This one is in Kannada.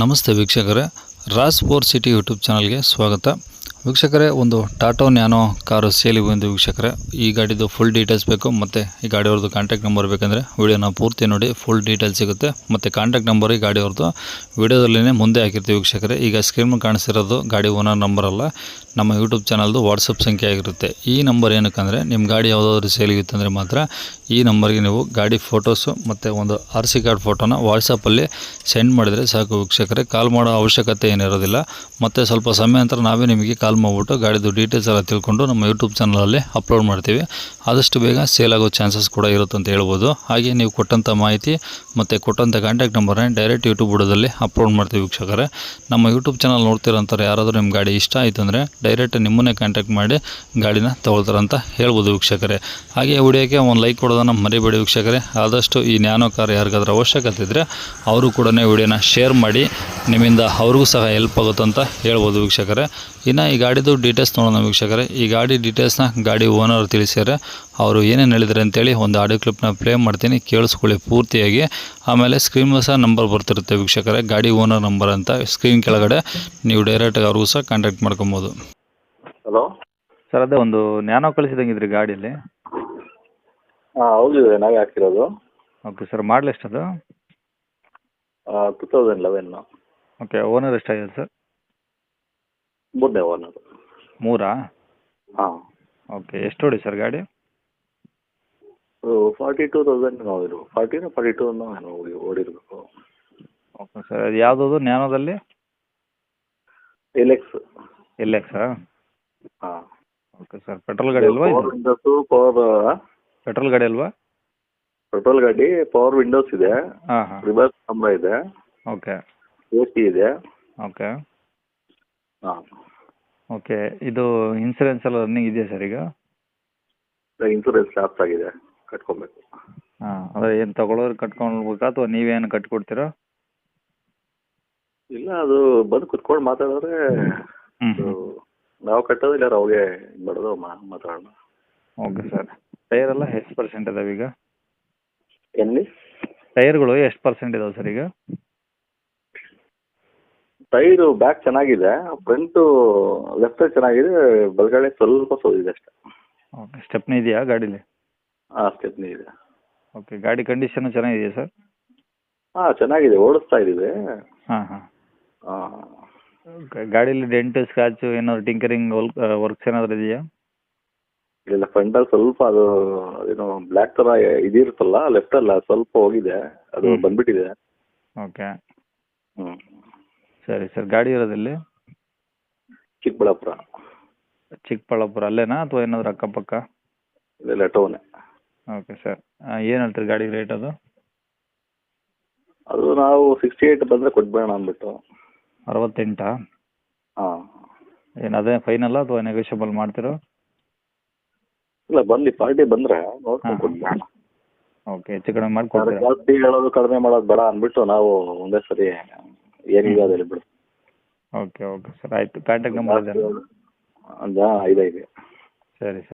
ನಮಸ್ತೆ ವೀಕ್ಷಕರೇ ರಾಸ್ ಫೋರ್ ಸಿಟಿ ಯೂಟ್ಯೂಬ್ ಚಾನಲ್ಗೆ ಸ್ವಾಗತ. ವೀಕ್ಷಕರೇ, ಒಂದು ಟಾಟೋ ನ್ಯಾನೋ ಕಾರು ಸೇಲಿಗೆ ಬಂದು ವೀಕ್ಷಕರೇ. ಈ ಗಾಡಿದು ಫುಲ್ ಡೀಟೇಲ್ಸ್ ಬೇಕು, ಮತ್ತು ಈ ಗಾಡಿಯವ್ರದ್ದು ಕಾಂಟ್ಯಾಕ್ಟ್ ನಂಬರ್ ಬೇಕಂದರೆ ವೀಡಿಯೋನ ಪೂರ್ತಿ ನೋಡಿ ಫುಲ್ ಡೀಟೇಲ್ಸ್ ಸಿಗುತ್ತೆ. ಮತ್ತು ಕಾಂಟ್ಯಾಕ್ಟ್ ನಂಬರ್ ಈ ಗಾಡಿಯವ್ರದ್ದು ವೀಡಿಯೋದಲ್ಲೇ ಮುಂದೆ ಹಾಕಿರ್ತೀವಿ ವೀಕ್ಷಕರೇ. ಈಗ ಸ್ಕ್ರೀನ್ ಕಾಣಿಸಿರೋದು ಗಾಡಿ ಓನರ್ ನಂಬರ್ ಅಲ್ಲ, ನಮ್ಮ ಯೂಟ್ಯೂಬ್ ಚಾನಲ್ದು ವಾಟ್ಸಪ್ ಸಂಖ್ಯೆ ಆಗಿರುತ್ತೆ. ಈ ನಂಬರ್ ಏನಕ್ಕಂದರೆ ನಿಮ್ಮ ಗಾಡಿ ಯಾವುದಾದ್ರೂ ಸೇಲಿಗಿತ್ತಂದರೆ ಮಾತ್ರ ಈ ನಂಬರ್ಗೆ ನೀವು ಗಾಡಿ ಫೋಟೋಸು ಮತ್ತು ಒಂದು ಆರ್ ಸಿ ಕಾರ್ಡ್ ಫೋಟೋನ ವಾಟ್ಸಪ್ಪಲ್ಲಿ ಸೆಂಡ್ ಮಾಡಿದರೆ ಸಾಕು ವೀಕ್ಷಕರೇ. ಕಾಲ್ ಮಾಡೋ ಅವಶ್ಯಕತೆ ಏನಿರೋದಿಲ್ಲ. ಮತ್ತು ಸ್ವಲ್ಪ ಸಮಯ ನಂತರ ನಾವೇ ನಿಮಗೆ ಕಾಲ್ ಮಾಡಿಬಿಟ್ಟು ಗಾಡಿದು ಡೀಟೇಲ್ಸ್ ಎಲ್ಲ ತಿಳ್ಕೊಂಡು ನಮ್ಮ ಯೂಟ್ಯೂಬ್ ಚಾನಲಲ್ಲಿ ಅಪ್ಲೋಡ್ ಮಾಡ್ತೀವಿ. ಆದಷ್ಟು ಬೇಗ ಸೇಲ್ ಆಗೋ ಚಾನ್ಸಸ್ ಕೂಡ ಇರುತ್ತೆ ಅಂತ ಹೇಳ್ಬೋದು. ಹಾಗೆ ನೀವು ಕೊಟ್ಟಂಥ ಮಾಹಿತಿ ಮತ್ತು ಕೊಟ್ಟಂಥ ಕಾಂಟ್ಯಾಕ್ಟ್ ನಂಬರನ್ನ ಡೈರೆಕ್ಟ್ ಯೂಟ್ಯೂಬ್ ಬುಡದಲ್ಲಿ ಅಪ್ಲೋಡ್ ಮಾಡ್ತೀವಿ ವೀಕ್ಷಕರೇ. ನಮ್ಮ ಯೂಟ್ಯೂಬ್ ಚಾನಲ್ ನೋಡ್ತಿರೋಂಥವ್ರು ಯಾರಾದರೂ ನಿಮ್ಮ ಗಾಡಿ ಇಷ್ಟ ಆಯಿತು ಅಂದರೆ ಡೈರೆಕ್ಟ್ ನಿಮ್ಮನ್ನೇ ಕಾಂಟ್ಯಾಕ್ಟ್ ಮಾಡಿ ಗಾಡಿನ ತೊಗೊಳ್ತಾರಂತ ಹೇಳ್ಬೋದು ವೀಕ್ಷಕರೇ. ಹಾಗೆ ವಿಡಿಯೋಕ್ಕೆ ಒಂದು ಲೈಕ್ ಕೊಡೋದನ್ನು ಮರಿಬೇಡಿ ವೀಕ್ಷಕರೇ. ಆದಷ್ಟು ಈ ನ್ಯಾನೋ ಕಾರ್ ಯಾರಿಗಾದ್ರೂ ಅವಶ್ಯಕತೆ ಇದ್ದರೆ ಅವರು ಕೂಡ ವಿಡಿಯೋನ ಶೇರ್ ಮಾಡಿ ನಿಮ್ಮಿಂದ ಅವ್ರಿಗೂ ಸಹ ಹೆಲ್ಪ್ ಆಗುತ್ತೆ ಅಂತ ಹೇಳ್ಬೋದು ವೀಕ್ಷಕರೇ. ಇನ್ನು ಈ ಗಾಡಿದು ಡೀಟೇಲ್ಸ್ ನೋಡೋಣ ವೀಕ್ಷಕರೇ. ಈ ಗಾಡಿ ಡೀಟೇಲ್ಸ್ನ ಗಾಡಿ ಓನರ್ ತಿಳಿಸ್ಯಾರೆ. ಅವರು ಏನೇನು ಹೇಳಿದ್ದಾರೆ ಅಂತೇಳಿ ಒಂದು ಆಡಿಯೋ ಕ್ಲಿಪ್ನ ಪ್ಲೇ ಮಾಡ್ತೀನಿ. ಕೇಳಿಸ್ಕೊಳ್ಳಿ ಪೂರ್ತಿಯಾಗಿ. ಆಮೇಲೆ ಸ್ಕ್ರೀನ್ ಸಹ ನಂಬರ್ ಬರ್ತಿರುತ್ತೆ ವೀಕ್ಷಕರೇ. ಗಾಡಿ ಓನರ್ ನಂಬರ್ ಅಂತ ಸ್ಕ್ರೀನ್ ಕೆಳಗಡೆ ನೀವು ಡೈರೆಕ್ಟಾಗಿ ಅವ್ರಿಗೂ ಸಹ ಕಾಂಟ್ಯಾಕ್ಟ್ ಮಾಡ್ಕೊಬೋದು. ಹಲೋ ಸರ್ ಅದೇ ಒಂದು ನ್ಯಾನೋ ಕಳಿಸಿದಂಗಿದ್ರಿ ಗಾಡಿಯಲ್ಲಿ. ಹಾಂ ಹೌದು ನಾವೇ ಹಾಕಿರೋದು. Okay sir model ಎಷ್ಟದು? Two thousand eleven okay owner ಎಷ್ಟಾಗಿದೆ ಸರ್ ಮೂರನೇ ಓನರ್ ಮೂರಾ? ಹಾಂ. ಓಕೆ ಎಷ್ಟು ಹೊಡಿ ಸರ್ ಗಾಡಿ? ಫಾರ್ಟಿ ಟೂ ತೌಸಂಡ್ ನೋಡಿರು ಫಾರ್ಟಿನ ಫಾರ್ಟಿ ಟೂ ನಾವು ಓಡಿ ಓಡಿರಬೇಕು. ಓಕೆ ಸರ್ ಅದು ಯಾವುದದು ನ್ಯಾನೋದಲ್ಲಿ? ಎಲೆಕ್ಸ್ ಎಲ್ ಎಕ್ಸಾ ಹಾಂ. ಓಕೆ ಸರ್ ಪೆಟ್ರೋಲ್ ಗಾಡಿ ಅಲ್ವಾ ಪವರ್ ಇದು ವಿಂಡೋಸು ಪವರ್ ಪೆಟ್ರೋಲ್ ಗಾಡಿ ಅಲ್ವಾ? ಪೆಟ್ರೋಲ್ ಗಾಡಿ ಪವರ್ ವಿಂಡೋಸ್ ಇದೆ. ಹಾಂ ಹಾಂ. ರಿವರ್ಸ್ ಕಂಬ ಇದೆ. ಓಕೆ ಎ ಸಿ ಇದೆ. ಓಕೆ ಹಾಂ. ಓಕೆ ಇದು ಇನ್ಸೂರೆನ್ಸ್ ಎಲ್ಲ ರನ್ನಿಂಗ್ ಇದೆಯಾ ಸರ್ ಈಗ? ಇನ್ಸೂರೆನ್ಸ್ ಲ್ಯಾಪ್ಸ್ ಆಗಿದೆ ಕಟ್ಕೊಬೇಕು. ಹಾಂ ಅದೇ ಏನು ತಗೊಳ್ಳೋರು ಕಟ್ಕೊಳ್ಬೇಕಾ ಅಥವಾ ನೀವೇನು ಕಟ್ಕೊಡ್ತೀರಾ? ಇಲ್ಲ ಅದು ಬಂದು ಕುತ್ಕೊಂಡು ಮಾತಾಡಿದ್ರೆ ನಾವು ಕಟ್ಟೋದು ಇಲ್ಲ ಅವ್ರಿಗೆ ಬಡದು ಮಾತಾಡೋಣ ಓಕೆ ಸರ್ ಟೈರ್ ಎಲ್ಲ ಎಷ್ಟು ಪರ್ಸೆಂಟ್ ಇದಾವೆ ಈಗ? ಎಲ್ಲಿ? ಟೈರ್ಗಳು ಎಷ್ಟು ಪರ್ಸೆಂಟ್ ಇದಾವೆ ಸರ್ ಈಗ? ಟೈರು ಬ್ಯಾಕ್ ಚೆನ್ನಾಗಿದೆ ಫ್ರಂಟು ಲೆಫ್ಟ್ ಸೈಡ್ ಚೆನ್ನಾಗಿದೆ ಬಲಗಡೆ ಸ್ವಲ್ಪ ಸೋದಿದೆ ಅಷ್ಟೇ. ಓಕೆ ಸ್ಟೆಪ್ನಿ ಇದೆಯಾ ಗಾಡೀಲಿ? ಹಾಂ ಸ್ಟೆಪ್ನಿ ಇದೆ. ಓಕೆ ಗಾಡಿ ಕಂಡೀಷನು ಚೆನ್ನಾಗಿದೆಯಾ ಸರ್? ಹಾಂ ಚೆನ್ನಾಗಿದೆ ಓಡಿಸ್ತಾ ಇದ್ದೀವಿ. ಹಾಂ ಹಾಂ. ಹಾಂ. ಗಾಡೀಲಿ ಡೆಂಟ್ ಸ್ಕ್ರಾಚು ಏನಾದ್ರು ಟಿಂಕರಿಂಗ್ ವರ್ಕ್ಸ್ ಏನಾದರೂ ಇದೆಯಾ? ಇಲ್ಲ ಫ್ರಂಟಲ್ಲಿ ಸ್ವಲ್ಪ ಅದು ಏನು ಬ್ಲ್ಯಾಕ್ ಥರ ಇದಿರುತ್ತಲ್ಲ ಲೆಫ್ಟಲ್ಲ ಸ್ವಲ್ಪ ಹೋಗಿದೆ ಅದು. ಬಂದ್ಬಿಟ್ಟಿದೆ. ಓಕೆ. ಹ್ಞೂ ಸರಿ ಸರ್. ಗಾಡಿ ಇರೋದಲ್ಲಿ? ಚಿಕ್ಕಬಳ್ಳಾಪುರ. ಚಿಕ್ಕಬಳ್ಳಾಪುರ. ಅಲ್ಲೇನಾ ಅಥವಾ ಏನಾದರೂ ಅಕ್ಕಪಕ್ಕ? ಇದೆಲ್ಲ ಟೌನೆ. Okay sir. ಏನು ಹೇಳ್ತೀರಿ ಗಾಡಿ ರೇಟ್ ಅದು? ಅದು ನಾವು ಸಿಕ್ಸ್ಟಿ ಏಯ್ಟ್ ಬಂದರೆ ಕೊಟ್ಬೇಡ ಅಂದ್ಬಿಟ್ಟು. ಅರವತ್ತೆಂಟಾ? ಹಾಂ. ಏನು ಅದೇ ಫೈನಲ್ಲ ಅಥವಾ ನೆಗೋಷಿಯಬಲ್ ಮಾಡ್ತಿರೋ? ಇಲ್ಲ ಬನ್ನಿ ಪಾರ್ಟಿ ಬಂದರೆ ನೋಡ್ಕೊಂಡು. ಓಕೆ ಹೆಚ್ಚು ಕಡಿಮೆ ಮಾಡಿ ಕೊಡ್ತೀರಾ? ಜಾಸ್ತಿ ಹೇಳೋದು ಕಡಿಮೆ ಮಾಡೋದು ಬೇಡ ಅಂದ್ಬಿಟ್ಟು ನಾವು ಒಂದೇ ಸರಿ ಏನಿದೆ ಅದು ಬಿಡು. Okay okay sir. ಆಯಿತು. ಕಾಂಟ್ಯಾಕ್ಟ್ ನಂಬರ್ ಇದೆ ಇದೆ ಸರಿ ಸರ್.